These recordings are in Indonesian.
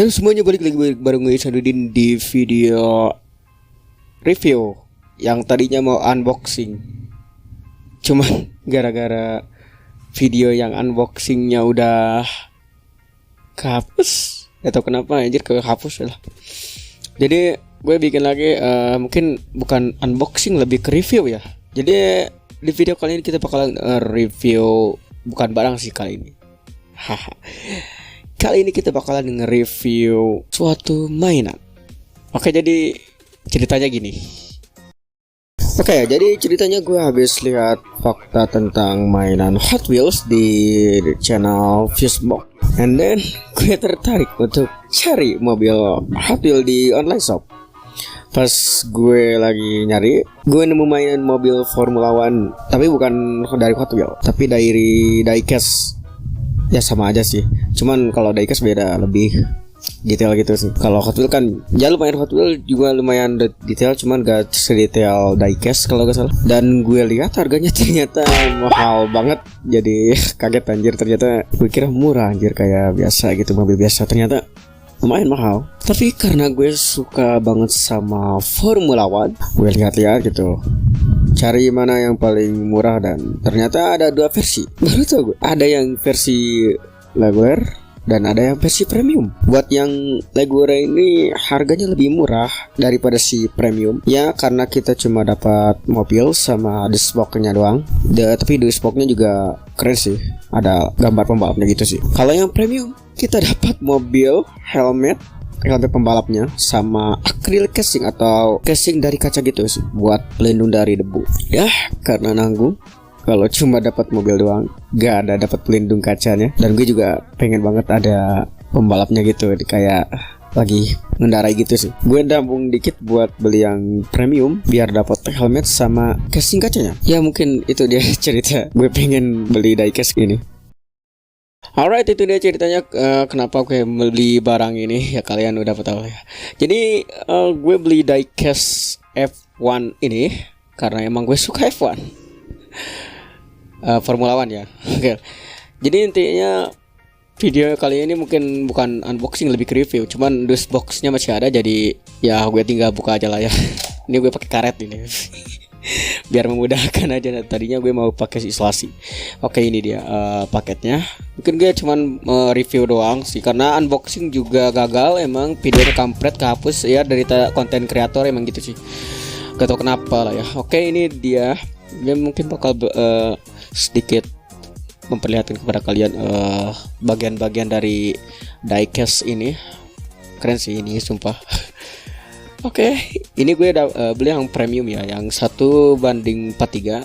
Halo semuanya balik lagi bareng gue Sanudin di video review yang tadinya mau unboxing. Cuman gara-gara video yang unboxingnya udah kehapus. Atau kenapa anjir kehapus lah. Jadi gue bikin lagi uh, mungkin bukan unboxing lebih ke review ya. Jadi di video kali ini kita bakalan uh, review bukan barang sih kali ini. Haha Kali ini kita bakalan nge-review suatu mainan. Oke, jadi ceritanya gini. Oke, jadi ceritanya gue habis lihat fakta tentang mainan Hot Wheels di channel Facebook. And then gue tertarik untuk cari mobil Hot Wheels di online shop. Pas gue lagi nyari, gue nemu mainan mobil Formula One, tapi bukan dari Hot Wheels, tapi dari diecast ya sama aja sih. Cuman kalau diecast beda lebih detail gitu sih. Kalau Hot Wheels kan ya lumayan Hot Wheels juga lumayan detail cuman gak sedetail diecast kalau gak salah. Dan gue lihat harganya ternyata mahal banget. Jadi kaget anjir. Ternyata gue kira murah anjir kayak biasa gitu mobil biasa. Ternyata lumayan mahal. Tapi karena gue suka banget sama Formula One gue lihat-lihat gitu cari mana yang paling murah dan ternyata ada dua versi baru tau gue ada yang versi Jaguar dan ada yang versi premium. Buat yang Jaguar ini harganya lebih murah daripada si premium. Ya karena kita cuma dapat mobil sama dashboardnya doang. Da, tapi dashboardnya juga keren sih. Ada gambar pembalapnya gitu sih. Kalau yang premium kita dapat mobil, helmet, helmet pembalapnya sama acrylic casing atau casing dari kaca gitu sih buat pelindung dari debu. Ya, karena nanggung kalau cuma dapat mobil doang, gak ada dapat pelindung kacanya. Dan gue juga pengen banget ada pembalapnya gitu, kayak lagi mendarai gitu sih. Gue nabung dikit buat beli yang premium biar dapat helmet sama casing kacanya. Ya mungkin itu dia cerita gue pengen beli diecast ini. Alright itu dia ceritanya uh, kenapa gue beli barang ini ya kalian udah tahu ya. Jadi uh, gue beli diecast F1 ini karena emang gue suka F1. uh, eh, Formula One ya. Oke. Okay. Jadi intinya video kali ini mungkin bukan unboxing lebih ke review, cuman dus boxnya masih ada jadi ya gue tinggal buka aja lah ya. ini gue pakai karet ini. Biar memudahkan aja. Tadinya gue mau pakai isolasi oke ini dia uh, paketnya. Mungkin gue cuman uh, review doang sih karena unboxing juga gagal. Emang videonya kampret kehapus. Ya dari konten kreator emang gitu sih. Gak tau kenapa lah ya. Oke ini dia. Gue mungkin bakal uh, sedikit memperlihatkan kepada kalian bagian-bagian uh, dari diecast ini. Keren sih ini sumpah Oke, okay. ini gue udah uh, beli yang premium ya, yang satu banding 43 uh,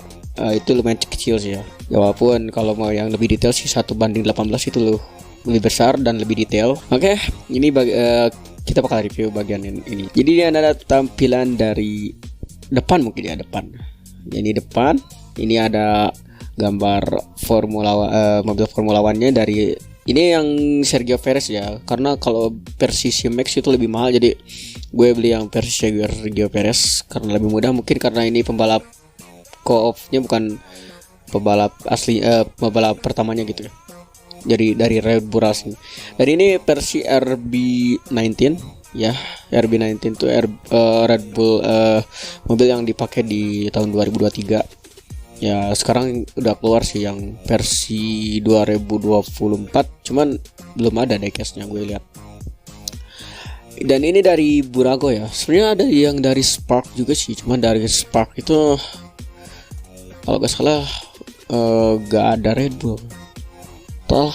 eh, itu lumayan kecil sih ya. Ya walaupun kalau mau yang lebih detail sih satu banding 18 itu loh lebih besar dan lebih detail. Oke, okay. ini bagi, uh, kita bakal review bagian ini. Jadi ini ada tampilan dari depan mungkin ya depan. Ini depan, ini ada gambar Formula uh, mobil Formula One-nya dari ini yang Sergio Perez ya karena kalau versi Max itu lebih mahal jadi gue beli yang versi Sergio Perez karena lebih mudah. Mungkin karena ini pembalap co-opnya bukan pembalap asli eh, pembalap pertamanya gitu ya. Jadi dari Red Bull Racing. Dan ini versi RB19 ya RB19 itu R, uh, Red Bull uh, mobil yang dipakai di tahun 2023 ya sekarang udah keluar sih yang versi 2024 cuman belum ada diecastnya gue lihat. Dan ini dari Burago ya. Sebenarnya ada yang dari Spark juga sih cuman dari Spark itu kalau gak salah uh, gak ada Red Bull. Toh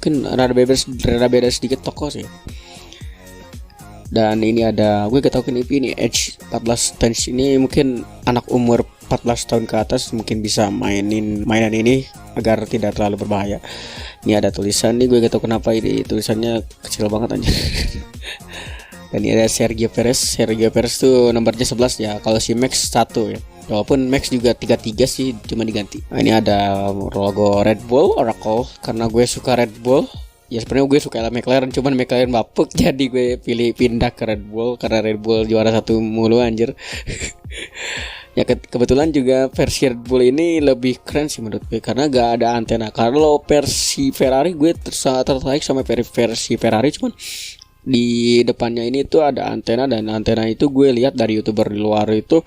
mungkin ada beda ada beda sedikit toko sih. Dan ini ada gue ketahuin ini Edge 14 Tense ini mungkin anak umur 14 tahun ke atas mungkin bisa mainin mainan ini agar tidak terlalu berbahaya. Ini ada tulisan nih gue gak tau kenapa ini tulisannya kecil banget aja dan ini ada Sergio Perez. Sergio Perez tuh nomornya 11 ya kalau si Max 1 ya. Walaupun Max juga 33 sih cuma diganti. Nah, ini ada logo Red Bull Oracle. Karena gue suka Red Bull ya sebenarnya gue suka McLaren cuman McLaren bapuk jadi gue pilih pindah ke Red Bull. Karena Red Bull juara satu mulu anjir ya ke kebetulan juga versi Red Bull ini lebih keren sih menurut gue karena gak ada antena kalau versi Ferrari gue tertarik sama versi Ferrari cuman di depannya ini tuh ada antena dan antena itu gue lihat dari youtuber di luar itu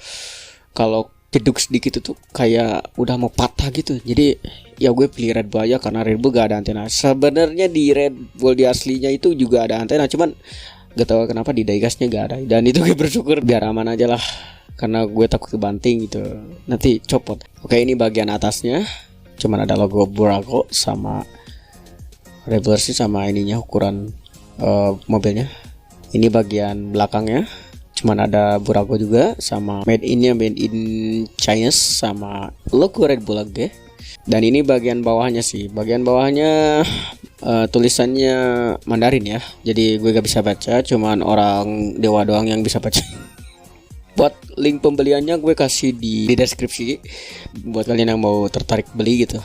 kalau jeduk sedikit itu kayak udah mau patah gitu. Jadi ya gue pilih Red Bull aja karena Red Bull gak ada antena. Sebenarnya di Red Bull di aslinya itu juga ada antena cuman gak tahu kenapa di Daigasnya gak ada. Dan itu gue bersyukur biar aman aja lah karena gue takut kebanting gitu. Nanti copot. Oke ini bagian atasnya. Cuman ada logo Burago sama reversi sama ininya ukuran uh, mobilnya. Ini bagian belakangnya. Cuman ada Burago juga sama made innya made in China sama logo Red Bull lagi. Dan ini bagian bawahnya sih. Bagian bawahnya uh, tulisannya Mandarin ya. Jadi gue gak bisa baca cuman orang dewa doang yang bisa baca buat link pembeliannya gue kasih di, di deskripsi buat kalian yang mau tertarik beli gitu.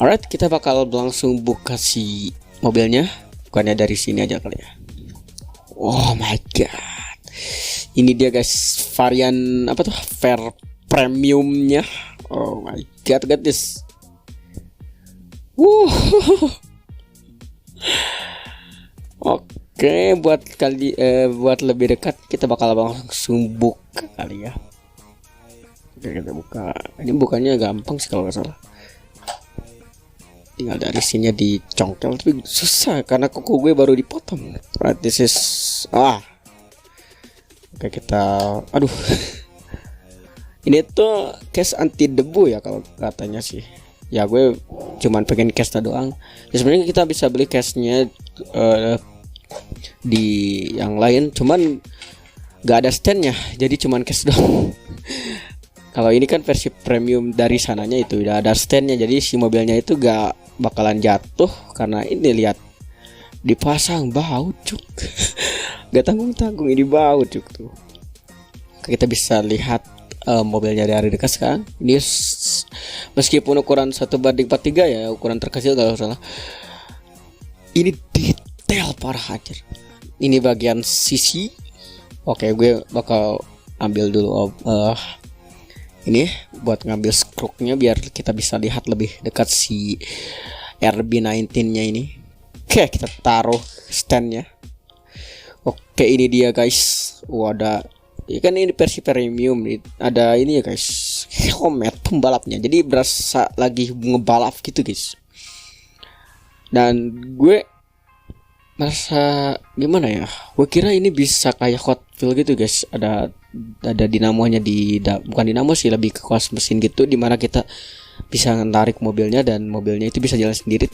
Alright kita bakal langsung buka si mobilnya. Bukannya dari sini aja kali ya. Oh my god. Ini dia guys varian apa tuh? Fair premiumnya. Oh my god guys Wuh. Oke, buat kali eh, buat lebih dekat kita bakal langsung buka kali ya. Oke, kita buka. Ini bukannya gampang sih kalau nggak salah. Tinggal dari sini dicongkel tapi susah karena kuku gue baru dipotong. Right, this is ah. Oke, kita aduh. Ini tuh case anti debu ya kalau katanya sih ya gue cuman pengen cash doang ya sebenarnya kita bisa beli cashnya uh, di yang lain cuman gak ada standnya jadi cuman cash doang. Kalau ini kan versi premium dari sananya itu udah ada standnya jadi si mobilnya itu gak bakalan jatuh karena ini lihat dipasang bau cuk. Gak tanggung tanggung ini bau cuk tuh. Kita bisa lihat uh, mobilnya dari dekat sekarang. Ini meskipun ukuran satu banding 43 ya ukuran terkecil kalau salah. Ini detail parah aja ini bagian sisi oke gue bakal ambil dulu uh, ini buat ngambil skruknya biar kita bisa lihat lebih dekat si RB19 nya ini. Oke kita taruh standnya. Oke ini dia guys. Wadah ya kan ini versi premium ada ini ya guys. Helmet pembalapnya. Jadi berasa lagi ngebalap gitu guys. Dan gue merasa gimana ya? Gue kira ini bisa kayak Hot Wheel gitu guys. Ada ada dinamonya di da, bukan dinamo sih lebih ke kuas mesin gitu di mana kita bisa menarik mobilnya dan mobilnya itu bisa jalan sendiri.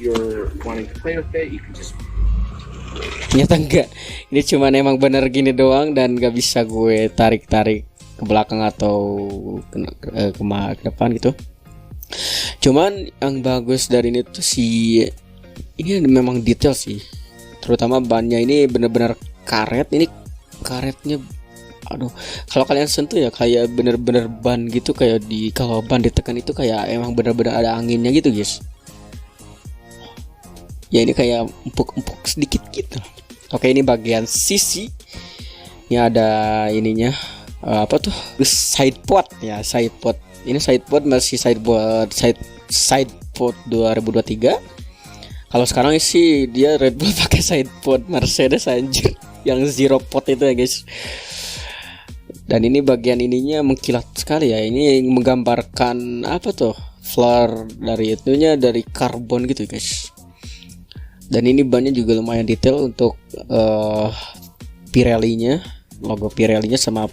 Ternyata enggak. Ini cuma emang bener gini doang dan gak bisa gue tarik tarik ke belakang atau ke, ke, ke, ke depan gitu. Cuman yang bagus dari ini tuh si ini memang detail sih terutama bannya ini bener-bener karet. Ini karetnya aduh. Kalau kalian sentuh ya kayak bener-bener ban gitu kayak di kalau ban ditekan itu kayak emang bener-bener ada anginnya gitu guys. Ya ini kayak empuk-empuk sedikit gitu. Oke ini bagian sisi ini ada ininya. Uh, apa tuh? Side pod ya side pod ini side pod masih side pod side side pod 2023 kalau sekarang sih dia Red Bull pakai side pod Mercedes anjir. Yang zero pod itu ya guys. Dan ini bagian ininya mengkilat sekali ya. Ini menggambarkan apa tuh? Flare dari itunya dari karbon gitu guys. Dan ini bannya juga lumayan detail untuk uh, Pirelli-nya logo Pirelli-nya sama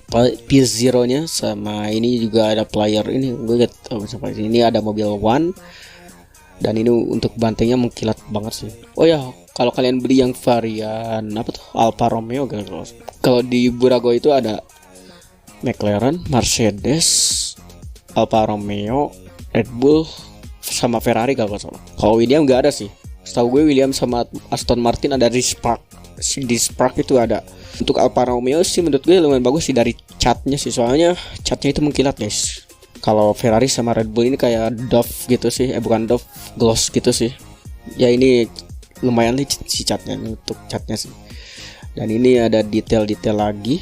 P0 nya sama ini juga ada player ini. Gue lihat oh, ini ada mobil One dan ini untuk bantengnya mengkilat banget sih. Oh ya kalau kalian beli yang varian apa tuh? Alfa Romeo gitu kalau di Burago itu ada McLaren Mercedes Alfa Romeo Red Bull sama Ferrari kalau salah. Kalau William nggak ada sih. Setahu gue William sama Aston Martin ada di Spark. Di Spark itu ada. Untuk Alfa Romeo sih menurut gue lumayan bagus sih dari catnya sih. Soalnya catnya itu mengkilat guys kalau Ferrari sama Red Bull ini kayak Dove gitu sih. Eh bukan Dove gloss gitu sih. Ya ini lumayan licin sih catnya untuk catnya sih. Dan ini ada detail-detail lagi.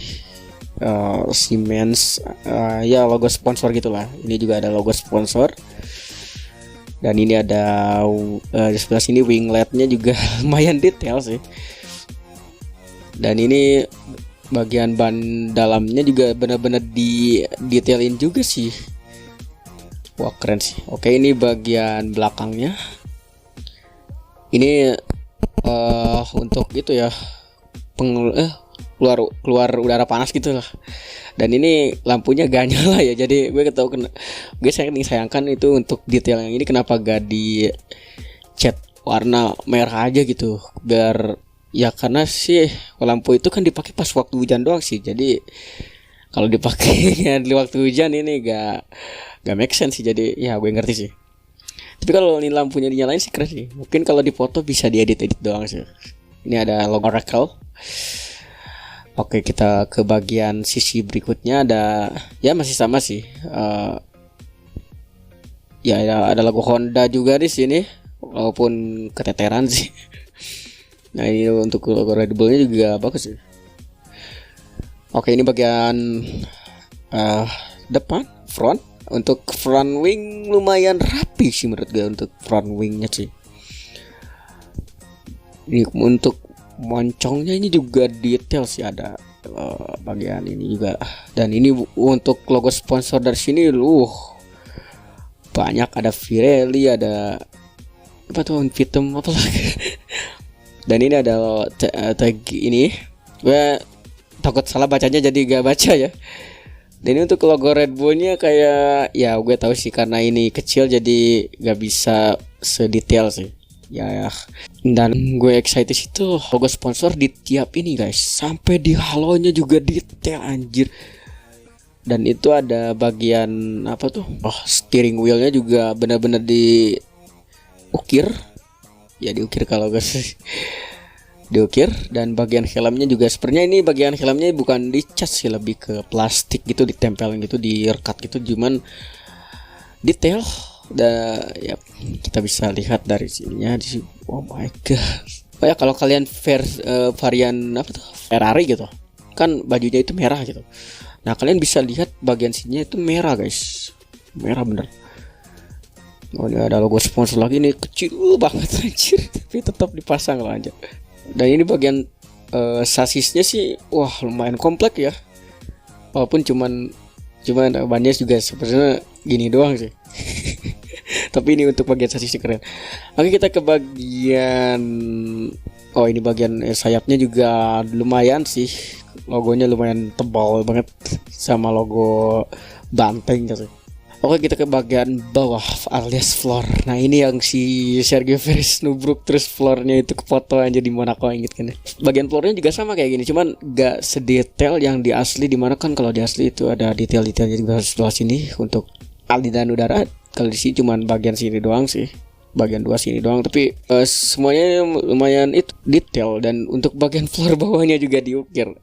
Uh, Siemens uh, ya logo sponsor gitulah. Ini juga ada logo sponsor. Dan ini ada uh, di sebelah sini wingletnya juga lumayan detail sih. Dan ini bagian ban dalamnya juga benar-benar di detailin juga sih wah keren sih. Oke ini bagian belakangnya. Ini uh, untuk itu ya pengul eh, keluar keluar udara panas gitu lah. Dan ini lampunya gak nyala ya jadi gue ketahui kena gue saya sayangkan itu untuk detail yang ini kenapa gak di cat warna merah aja gitu. Biar ya karena sih lampu itu kan dipakai pas waktu hujan doang sih. Jadi kalau dipakai di waktu hujan ini gak gak make sense sih jadi ya gue ngerti sih. Tapi kalau ini lampunya dinyalain sih keren sih. Mungkin kalau di foto bisa diedit edit doang sih. Ini ada logo Oracle Oke kita ke bagian sisi berikutnya ada ya masih sama sih uh, ya ada logo Honda juga di sini walaupun keteteran sih. Nah ini untuk logo Red juga bagus sih. Oke ini bagian uh, depan front untuk front wing lumayan rapi sih menurut gue untuk front wingnya sih. Ini untuk moncongnya ini juga detail sih ada uh, bagian ini juga. Dan ini untuk logo sponsor dari sini lu banyak. Ada Pirelli ada apa tuh Vitum apa lagi? Dan ini ada eh, tag ini. Gue takut salah bacanya jadi gak baca ya dan ini untuk logo Red Bullnya kayak ya gue tahu sih karena ini kecil jadi gak bisa sedetail sih. Ya, dan gue excited itu logo sponsor di tiap ini guys. Sampai di halonya juga detail anjir. Dan itu ada bagian apa tuh? Oh steering wheelnya juga benar-benar di ukir ya diukir kalau guys diukir dan bagian helmnya juga sebenarnya ini bagian helmnya bukan dicas sih lebih ke plastik gitu ditempelin gitu direkat gitu. Cuman detail dan ya kita bisa lihat dari sininya di oh my god. Oh ya kalau kalian ver, uh, varian apa tuh? Ferrari gitu. Kan bajunya itu merah gitu. Nah kalian bisa lihat bagian sininya itu merah guys. Merah bener. Oh ini ada logo sponsor lagi nih. Kecil banget anjir. Tapi tetap dipasang lah aja. Dan ini bagian uh, sasisnya sih wah lumayan komplek ya. Walaupun cuman cuman bannya juga sebenarnya gini doang sih. tapi ini untuk bagian sasisnya keren. Oke kita ke bagian oh ini bagian sayapnya juga lumayan sih. Logonya lumayan tebal banget sama logo banteng gitu. Oke kita ke bagian bawah alias floor. Nah ini yang si Sergio Perez nubruk terus floornya itu ke foto aja di Monaco inget kan ya. Bagian floornya juga sama kayak gini, cuman gak sedetail yang di asli di mana kan kalau di asli itu ada detail-detailnya juga sebelah sini untuk aliran udara. Kalau di sini cuman bagian sini doang sih bagian dua sini doang tapi uh, semuanya lumayan itu detail dan untuk bagian floor bawahnya juga diukir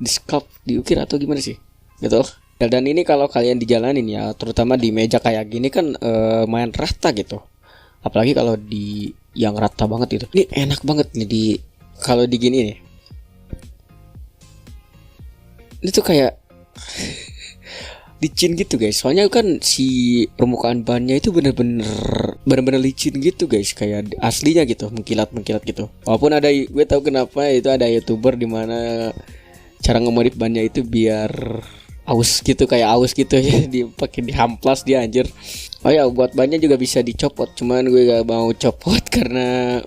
di sculpt diukir atau gimana sih gitu Ya, dan ini kalau kalian dijalanin ya, terutama di meja kayak gini kan uh, main rata gitu. Apalagi kalau di yang rata banget itu. Ini enak banget nih di kalau di gini nih. Ini tuh kayak licin gitu guys. Soalnya kan si permukaan bannya itu bener-bener bener-bener licin gitu guys, kayak aslinya gitu, mengkilat-mengkilat gitu. Walaupun ada gue tahu kenapa itu ada youtuber di mana cara ngemodif bannya itu biar aus gitu kayak aus gitu ya dipakai dihamplas dia anjir. Oh ya buat bannya juga bisa dicopot cuman gue gak mau copot karena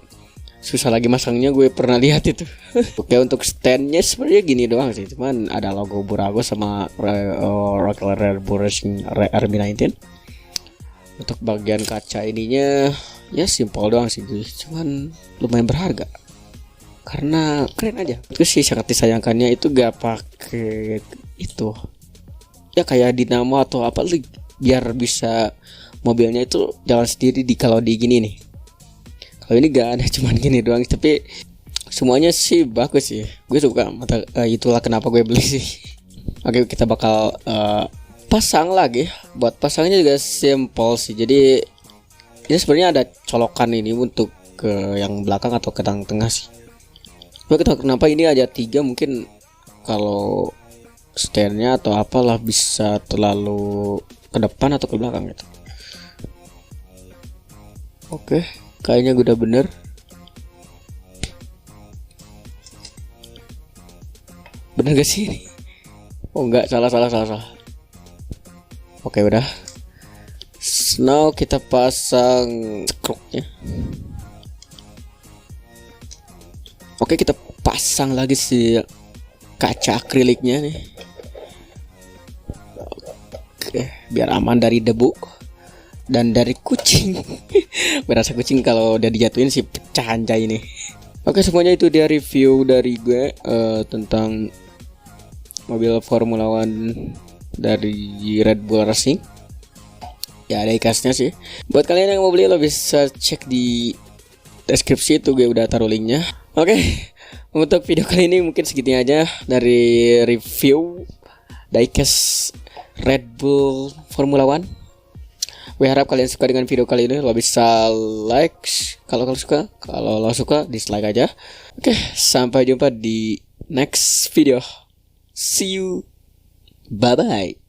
susah lagi masangnya gue pernah lihat itu. Oke untuk standnya sebenarnya gini doang sih cuman ada logo Burago sama Rocker Rare Racing RB19 untuk bagian kaca ininya ya simpel doang sih gue cuman lumayan berharga. Karena keren aja. Itu sih sangat disayangkannya itu gak pakai itu ya kayak dinamo atau apa biar bisa mobilnya itu jalan sendiri di kalau di gini nih. Kalau ini gak ada cuman gini doang. Tapi semuanya sih bagus sih. Gue suka mata uh, itulah kenapa gue beli sih. Oke kita bakal uh, pasang lagi. Buat pasangnya juga simple sih. Jadi ini sebenarnya ada colokan ini untuk ke yang belakang atau ke tengah sih. Gue kenapa ini aja tiga? Mungkin kalau standnya atau apalah bisa terlalu ke depan atau ke belakang gitu. Oke kayaknya udah bener. Bener gak sih oh enggak. Salah salah salah salah. Oke udah. Now kita pasang kroknya oke kita pasang lagi si kaca akriliknya nih oke biar aman dari debu dan dari kucing. Berasa kucing kalau udah dijatuhin sih pecah anjay ini. Oke semuanya itu dia review dari gue uh, tentang mobil Formula One dari Red Bull Racing. Ya ada ikasnya sih. Buat kalian yang mau beli lo bisa cek di deskripsi itu gue udah taruh linknya. Oke untuk video kali ini mungkin segitunya aja dari review diecast Red Bull Formula One Gue harap kalian suka dengan video kali ini. Lo bisa like kalau kalian suka. Kalau lo suka, dislike aja. Oke, sampai jumpa di next video. See you. Bye bye.